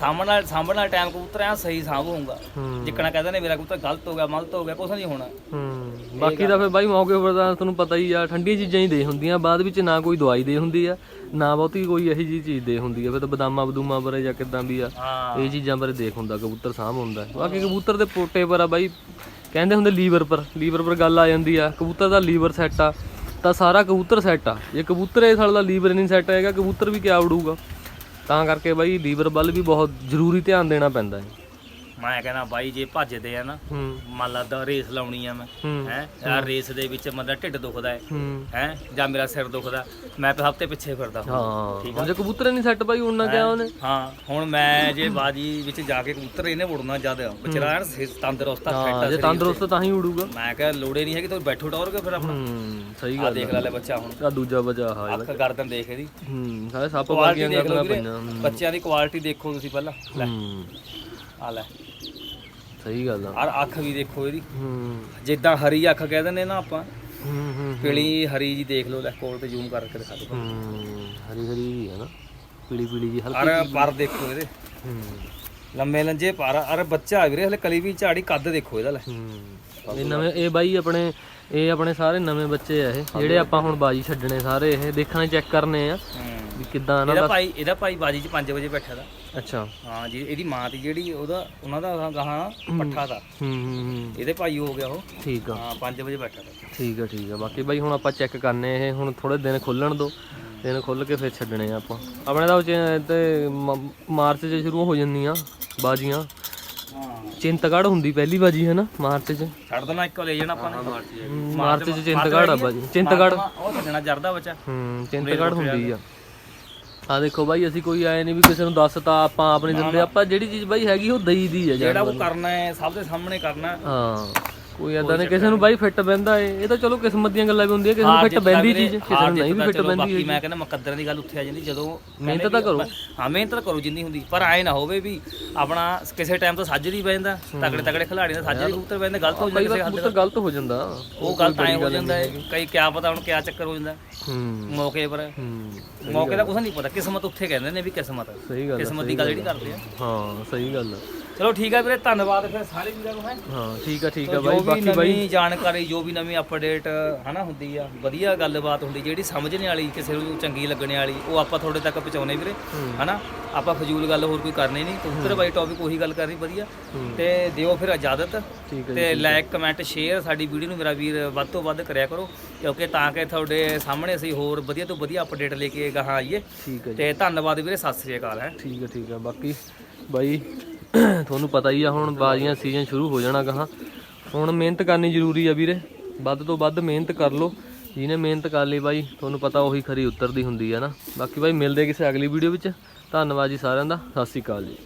ਸਾਂਭਣ ਨਾਲ ਸਾਂਭਣ ਨਾਲ ਟਾਈਮ ਕਬੂਤਰ ਐ ਸਹੀ ਸਾਂਭ ਹੋਊਗਾ ਹੂੰ। ਜਿੱਕਣਾ ਕਹਿੰਦੇ ਨੇ ਮੇਰਾ ਕਬੂਤਰ ਗਲਤ ਹੋ ਗਿਆ ਮਲਤ ਹੋ ਗਿਆ ਕੁਛ ਨਹੀਂ ਹੋਣਾ। ਹੂੰ। ਬਾਕੀ ਤਾਂ ਫਿਰ ਬਾਈ ਮੌਕੇ ਪਰ ਤਾਂ ਤੁਹਾਨੂੰ ਪਤਾ ਹੀ ਆ ਠੰਡੀਆਂ ਚੀਜ਼ਾਂ ਹੀ ਦੇ ਹੁੰਦੀਆਂ ਬਾਅਦ ਵਿੱਚ ਨਾ ਕੋਈ ਦਵਾਈ ਦੇ ਹੁੰਦੀ ਆ ਨਾ ਬਹੁਤੀ ਕੋਈ ਇਹੋ ਜਿਹੀ ਚੀਜ਼ ਦੇ ਹੁੰਦੀ ਆ। ਫਿਰ ਤਾਂ ਬਦਾਮਾਂ ਬਦੂਮਾਂ ਬਾਰੇ ਜਾਂ ਕਿਦਾਂ ਵੀ ਆ ਇਹ ਚੀਜ਼ਾਂ ਬਾਰੇ ਦੇਖ ਹੁੰਦਾ ਕਬੂਤਰ ਸਾਂਭ ਹੁੰਦਾ। ਬਾਕੀ ਕਬੂਤਰ ਦੇ ਪੋਟੇ ਪਰ ਆ ਬਾਈ ਕਹਿੰਦੇ ਹੁੰਦੇ ਲੀਵਰ ਪਰ ਲੀਵਰ ਪਰ ਗੱਲ ਆ ਜਾਂਦੀ ਆ। ਕਬੂਤਰ ਦਾ ਲੀਵਰ ਸੈੱਟ ਆ ਤਾਂ ਸਾਰਾ ਕਬੂਤਰ ਸੈੱਟ ਆ। ਜੇ ਕਬੂਤਰ ਇਹ ਸਾਲ ਦਾ ਲੀਵਰ ਨਹੀਂ ਸੈੱਟ ਹੈਗਾ ਕਬੂਤਰ ਵੀ ਕਿਆ ਉਡੂਗਾ? ਤਾਂ ਕਰਕੇ ਬਾਈ ਲੀਵਰ ਵੱਲ ਵੀ ਬਹੁਤ ਜ਼ਰੂਰੀ ਧਿਆਨ ਦੇਣਾ ਪੈਂਦਾ ਹੈ। ਮੈਂ ਕਹਿੰਦਾ ਬਾਈ ਜੇ ਭੱਜਦੇ ਆ ਨਾ ਹੂੰ। ਮੰਨ ਲਾ ਦਾ ਰੇਸ ਲਾਉਣੀ ਆ ਮੈਂ ਹੂੰ। ਹੈ ਯਾਰ ਰੇਸ ਦੇ ਵਿੱਚ ਮਤਲਬ ਢਿੱਡ ਦੁਖਦਾ ਹੈ ਹੂੰ। ਹੈ ਜਾਂ ਮੇਰਾ ਸਿਰ ਦੁਖਦਾ ਮੈਂ ਤਾਂ ਹਫ਼ਤੇ ਪਿੱਛੇ ਫਿਰਦਾ ਹਾਂ ਹੁਣ ਜੇ ਕਬੂਤਰ ਨਹੀਂ ਸੈੱਟ ਬਾਈ ਉਹਨਾਂ ਕਿਆ ਉਹਨੇ। ਹਾਂ ਹੁਣ ਮੈਂ ਜੇ ਬਾਜੀ ਵਿੱਚ ਜਾ ਕੇ ਕਬੂਤਰ ਇਹਨੇ ਉੜਨਾ ਜਦ ਵਿਚਾਰਾ ਐਨ ਸਿ- ਤੰਦਰੁਸਤ ਆ ਹਾਂ ਆ ਜੇ ਸਰੀਰ। ਤੰਦਰੁਸਤ ਤਾਂ ਹੀ ਉਡੂਗਾ। ਮੈਂ ਕਿਹਾ ਲੋੜੇ ਨਹੀਂ ਹੈਗੀ ਤੂੰ ਬੈਠੋ ਟੌਰ ਕੇ ਫਿਰ ਆਪਣਾ। ਹੂੰ ਸਹੀ ਆ ਗੱਲ ਦੇਖ ਲੈ ਲੈ ਬੱਚਾ ਹੁਣ। ਆ ਦੂਜਾ ਵਜਾ ਹਾਂ ਅੱਖ ਗਰਦਨ ਦੇਖ ਇਹਦੀ। ਹੂੰ ਸਾਰੇ ਸੱਪ ਕੁਆਲਿਟੀ ਵਰਗੀਆਂ ਦੇਖ ਲਓ ਕਰਨਾ ਵੀਰੇ। ਪਈਆਂ ਹੂੰ। ਬੱਚਿਆਂ ਦੀ ਕੁਆਲਿਟੀ ਦੇਖੋ ਤੁਸੀਂ ਪਹਿਲਾਂ। ਲੈ। ਹੂੰ। ਆ ਲੈ। ਸਹੀ ਗੱਲ ਆ। ਔਰ ਅੱਖ ਵੀ ਦੇਖੋ ਇਹਦੀ। ਹੂੰ। ਜਿੱਦਾਂ ਹਰੀ ਅੱਖ ਕਹਿ ਦਿੰਦੇ ਨਾ ਆਪਾਂ ਹੂੰ ਹੂੰ ਪੀਲੀ ਹਰੀ ਜੀ ਦੇਖ ਲਓ ਲੈ ਕੋਲ ਤੇ ਜ਼ੂਮ ਕਰਕੇ ਦਿਖਾ ਦਿਓ। ਹੂੰ ਹਰੀ ਹਰੀ ਹੈ ਨਾ। ਪੀਲੀ ਪੀਲੀ ਜੀ ਹਲਕੀ ਔਰ ਪਰ ਦੇਖੋ ਇਹਦੇ। ਹੂੰ। ਲੰਮੇ ਲੰਜੇ ਪਰ। ਔਰ ਬੱਚਾ ਵੀਰੇ ਹਲੇ ਕਲੀ ਵੀ ਝਾੜੀ ਕੱਦ ਦੇਖੋ ਇਹਦਾ ਲੈ। ਹੂੰ। ਇਹ ਨਵੇਂ ਇਹ ਬਾਈ ਆਪਣੇ ਇਹ ਆਪਣੇ ਸਾਰੇ ਨਵੇਂ ਬੱਚੇ ਆ ਇਹ। ਜਿਹੜੇ ਆਪਾਂ ਹੁਣ ਬਾਜੀ ਛੱਡਣੇ ਸਾਰੇ ਇਹ ਦੇਖਣੇ ਚੈੱਕ ਕਰਨੇ ਆ। ਵੀ ਕਿੱਦਾਂ ਇਹਨਾਂ ਇਹਦਾ ਦਾ ਭਾਈ ਇਹਦਾ ਭਾਈ ਬਾਜੀ ਚ 5 ਵਜੇ ਬੈਠਾ ਦਾ ਅੱਛਾ। ਹਾਂ ਜੀ ਇਹਦੀ ਮਾਂ ਦੀ ਜਿਹੜੀ ਉਹਦਾ ਉਹਨਾਂ ਦਾ ਗਾਹਾਂ ਪੱਠਾ ਦਾ ਹੂੰ ਹੂੰ ਹੂੰ। ਇਹਦੇ ਭਾਈ ਹੋ ਗਿਆ ਉਹ। ਠੀਕ ਆ। ਹਾਂ 5 ਵਜੇ ਬੈਠਾ ਦਾ ਠੀਕ ਆ ਠੀਕ ਆ। ਬਾਕੀ ਬਾਈ ਹੁਣ ਆਪਾਂ ਚੈੱਕ ਕਰਨੇ ਇਹ। ਹੁਣ ਥੋੜੇ ਦਿਨ ਖੁੱਲਣ ਦੋ। ਦਿਨ ਖੁੱਲ ਕੇ ਫਿਰ ਛੱਡਣੇ ਆ ਆਪਾਂ। ਆਪਣੇ ਤਾਂ ਉਹ ਚ- ਤੇ ਮ- ਮਾਰਚ 'ਚ ਸ਼ੁਰੂ ਹੋ ਜਾਂਦੀਆਂ ਬਾਜੀਆਂ। ਹਾਂ। ਚਿੰਤਗੜ ਹੁੰਦੀ ਪਹਿਲੀ ਬਾਜੀ ਹੈ ਨਾ? ਮਾਰਚ 'ਚ। ਛੱਡ ਦੇਣਾ ਇੱਕੋ ਲੈ ਜਾਣਾ ਆਪਾਂ ਨੇ। ਮਾਰਚ 'ਚ। ਚਿੰਤਗੜ ਆ ਬਾਜੀ। ਚਿੰਤਗੜ ਉਹ ਛੱਡਣਾ ਜਰਦਾ ਬੱਚਾ। ਹੂੰ ਚਿੰਤਗੜ ਹੁੰਦੀ ਆ। ਆ ਦੇਖੋ ਬਾਈ ਅਸੀਂ ਕੋਈ ਆਏ ਨਹੀਂ ਵੀ ਕਿਸੇ ਨੂੰ ਦੱਸਤਾ ਆਪਾਂ ਆਪ ਨਹੀਂ ਦਿੰਦੇ ਆਪਾਂ ਜਿਹੜੀ ਚੀਜ਼ ਬਾਈ ਹੈਗੀ ਉਹ ਦਈ ਦੀ ਆ ਜਿਹੜਾ ਉਹ ਕਰਨਾ ਹੈ ਸਭ ਦੇ ਸਾਹਮਣੇ ਕਰਨਾ। ਹੈ। ਕੋਈ ਏਦਾਂ ਨਹੀਂ ਕਿਸੇ ਨੂੰ ਬਾਈ ਫਿੱਟ ਬਹਿੰਦਾ ਏ ਇਹ ਤਾਂ ਚਲੋ ਕਿਸਮਤ ਦੀਆਂ ਗੱਲਾਂ ਵੀ ਹੁੰਦੀਆਂ ਕਿਸੇ ਨੂੰ ਫਿੱਟ ਬਹਿੰਦੀ ਚੀਜ਼ ਕਿਸੇ ਨੂੰ ਨਹੀਂ ਵੀ ਫਿੱਟ ਬਹਿੰਦੀ ਬਾਕੀ ਮੈਂ ਕਹਿੰਦਾ ਮੁਕੱਦਰਾਂ ਦੀ ਗੱਲ ਉੱਥੇ ਆ ਜਾਂਦੀ ਜਦੋਂ ਮਿਹਨਤ ਤਾਂ ਕਰੋ। ਹਾਂ ਮਿਹਨਤ ਤਾਂ ਕਰੋ ਜਿੰਨੀ ਹੁੰਦੀ ਪਰ ਆਏ ਨਾ ਹੋਵੇ ਵੀ ਆਪਣਾ ਕਿਸੇ ਟਾਈਮ ਤੋਂ ਸੱਜ ਨਹੀਂ ਬੈਂਦਾ ਤਗੜੇ ਤਗੜੇ ਖਿਲਾੜੀ ਦਾ ਸੱਜ ਦੇ ਕਬੂਤਰ ਬੈਂਦੇ ਗਲਤ ਹੋ ਜਾਂਦਾ ਕਿਸੇ ਹੱਦ ਕਬੂਤਰ ਗਲਤ ਹੋ ਜਾਂਦਾ। ਉਹ ਗਲਤ ਐ ਹੋ ਜਾਂਦਾ ਹੈ ਕਈ ਕਿਆ ਪਤਾ ਹੁਣ ਕਿਆ ਚੱਕਰ ਹੋ ਜਾਂਦਾ। ਹੂੰ। ਮੌਕੇ ਪਰ। ਹੂੰ ਮੌਕੇ ਦਾ ਕੁਝ ਨਹੀਂ ਪਤਾ ਕਿਸਮਤ ਉੱਥੇ ਕਹਿੰਦੇ ਨੇ ਵੀ ਕਿਸਮਤ। ਸਹੀ ਗੱਲ ਕਿਸਮਤ ਦੀ ਗੱਲ ਜਿਹੜੀ ਕਰਦੇ ਆ। ਹਾਂ ਸਹੀ ਗੱਲ ਆ। ਚਲੋ ਠੀਕ ਹੈ ਵੀਰੇ ਧੰਨਵਾਦ ਫਿਰ ਸਾਰੇ ਵੀਰਾਂ ਨੂੰ ਹੈ। ਹਾਂ ਠੀਕ ਆ ਠੀਕ ਆ ਬਾਈ ਬਾਕੀ ਬਾਈ ਜਾਣਕਾਰੀ ਜੋ ਵੀ ਨਵੀਂ ਅਪਡੇਟ ਹਨਾ ਹੁੰਦੀ ਆ ਵਧੀਆ ਗੱਲਬਾਤ ਹੁੰਦੀ ਜਿਹੜੀ ਸਮਝਣੇ ਵਾਲੀ ਕਿਸੇ ਨੂੰ ਚੰਗੀ ਲੱਗਣੇ ਵਾਲੀ ਉਹ ਆਪਾਂ ਤੁਹਾਡੇ ਤੱਕ ਪਹੁੰਚਾਉਨੇ ਵੀਰੇ ਹਨਾ। ਆਪਾਂ ਫਜ਼ੂਲ ਗੱਲ ਹੋਰ ਕੋਈ ਕਰਨੀ ਨਹੀਂ ਕਬੂਤਰ ਬਾਈ ਟੌਪਿਕ ਉਹੀ ਗੱਲ ਕਰਨੀ ਵਧੀਆ। ਤੇ ਦਿਓ ਫਿਰ ਇਜਾਜ਼ਤ ਤੇ ਲਾਈਕ ਕਮੈਂਟ ਸ਼ੇਅਰ ਸਾਡੀ ਵੀਡੀਓ ਨੂੰ ਮੇਰਾ ਵੀਰ ਵੱਧ ਤੋਂ ਵੱਧ ਕਰਿਆ ਕਰੋ ਕਿਉਂਕਿ ਤਾਂ ਕਿ ਤੁਹਾਡੇ ਸਾਹਮਣੇ ਅਸੀਂ ਹੋਰ ਵਧੀਆ ਤੋਂ ਵਧੀਆ ਅਪਡੇਟ ਲੈ ਕੇ ਗਾਹਾਂ ਆਈਏ। ਤੇ ਧੰਨਵਾਦ ਵੀਰੇ ਸਤਿ ਸ੍ਰੀ ਅਕਾਲ ਹੈ। ਠੀਕ ਹੈ ਠੀਕ ਹੈ ਬਾਕੀ ਬਾਈ ਤੁਹਾਨੂੰ ਪਤਾ ਹੀ ਆ, ਹੁਣ ਬਾਜ਼ੀਆਂ ਸੀਜ਼ਨ ਸ਼ੁਰੂ ਹੋ ਜਾਣਾ ਕਹਾ ਹੁਣ ਮਿਹਨਤ ਕਰਨੀ ਜ਼ਰੂਰੀ ਆ ਵੀਰੇ। ਵੱਧ ਤੋਂ ਵੱਧ ਮਿਹਨਤ ਕਰ ਲਓ। ਜਿਹਨੇ ਮਿਹਨਤ ਕਰ ਲਈ ਬਾਈ, ਤੁਹਾਨੂੰ ਪਤਾ ਉਹੀ ਖਰੀ ਉਤਰਦੀ ਹੁੰਦੀ ਆ ਨਾ। ਬਾਕੀ ਬਾਈ, ਮਿਲਦੇ ਕਿਸੇ ਅਗਲੀ ਵੀਡੀਓ ਵਿੱਚ। ਧੰਨਵਾਦ ਜੀ ਸਾਰਿਆਂ ਦਾ। ਸਤਿ ਸ਼੍ਰੀ ਅਕਾਲ ਜੀ।